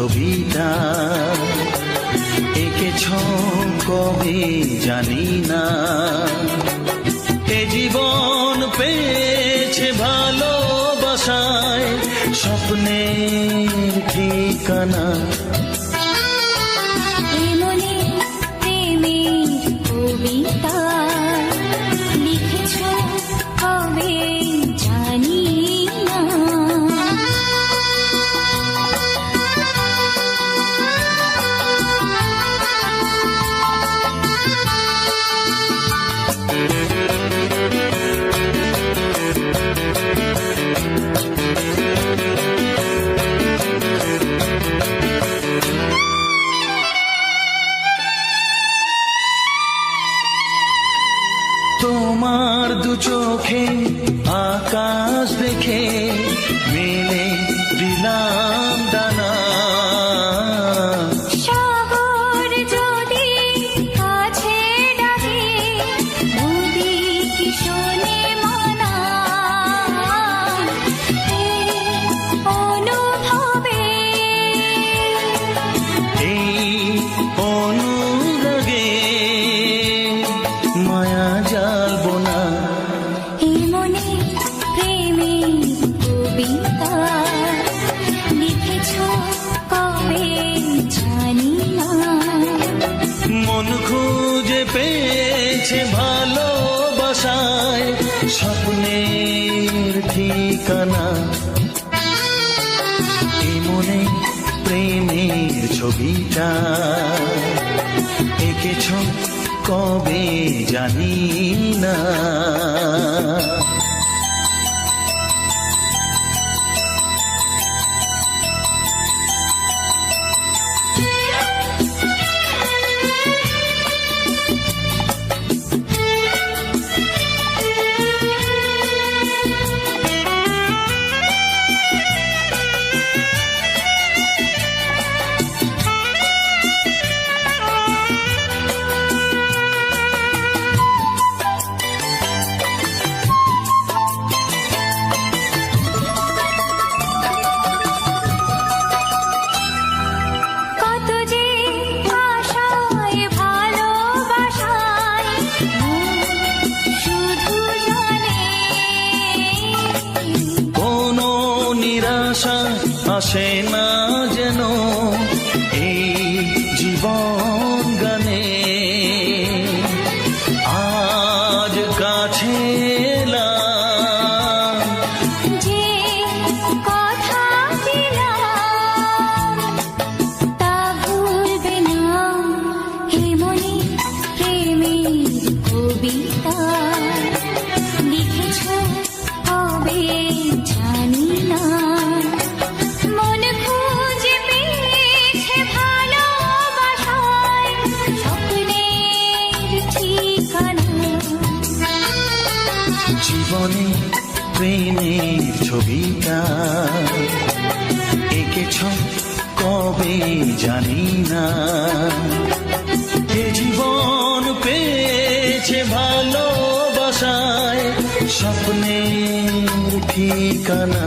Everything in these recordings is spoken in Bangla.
ছবিটা একেছ কবে জানি না। এ জীবন পেয়ে দিয়েছে ভালোবাসায় স্বপ্নের ঠিকানা। মনে প্রেমের ছবিটা এঁকেছ কবে জানি না। আসে না হবে জানি না। এ জীবন পেয়েছে ভালোবাসায় স্বপ্নের ঠিকানা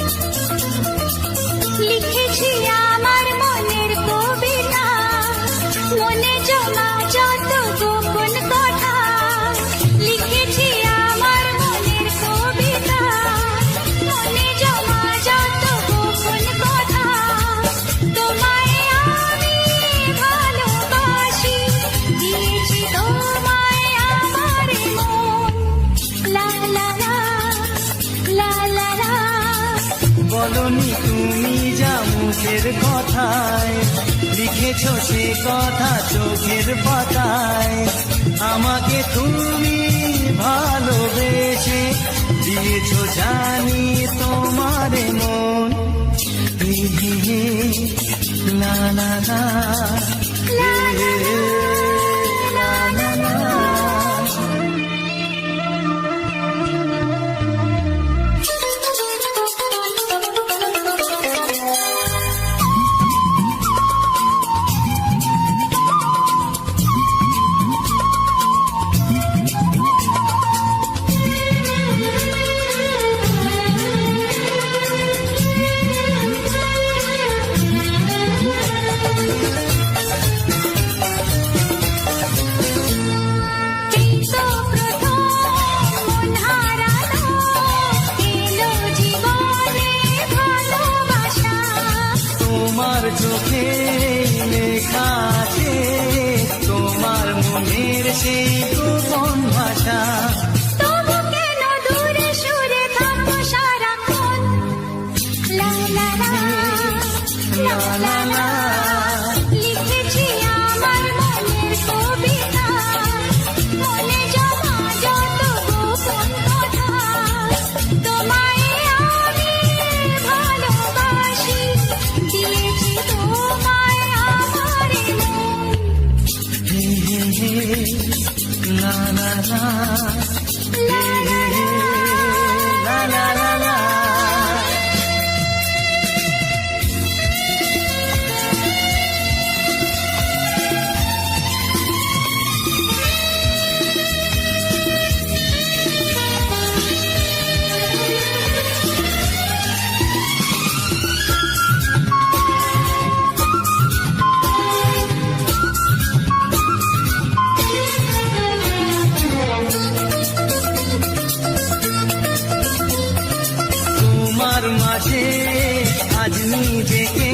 মুখের কথায়, লিখেছ সে কথা চোখের পাতায়। আমাকে তুমি ভালোবেসে দিয়েছ জানি তোমার মন। la না না না। চোখে লেখা তোমার মনের সেই গোপন ভাষা। la la la la la la নিজেকে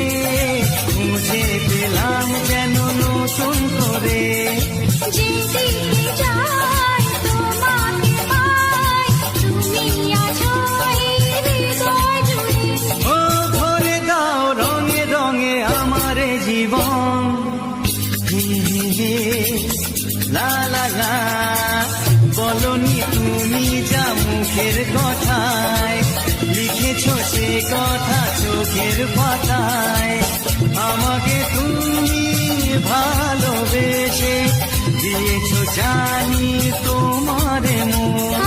খুঁজে পেলাম যেন জীবন লা লা লা বলনি তুমি যা মুখের কথা লিখেছ সে কথা চোখের পাতায়। আমাকে তুমি ভালোবেসে দিয়েছ জানি তোমার মন।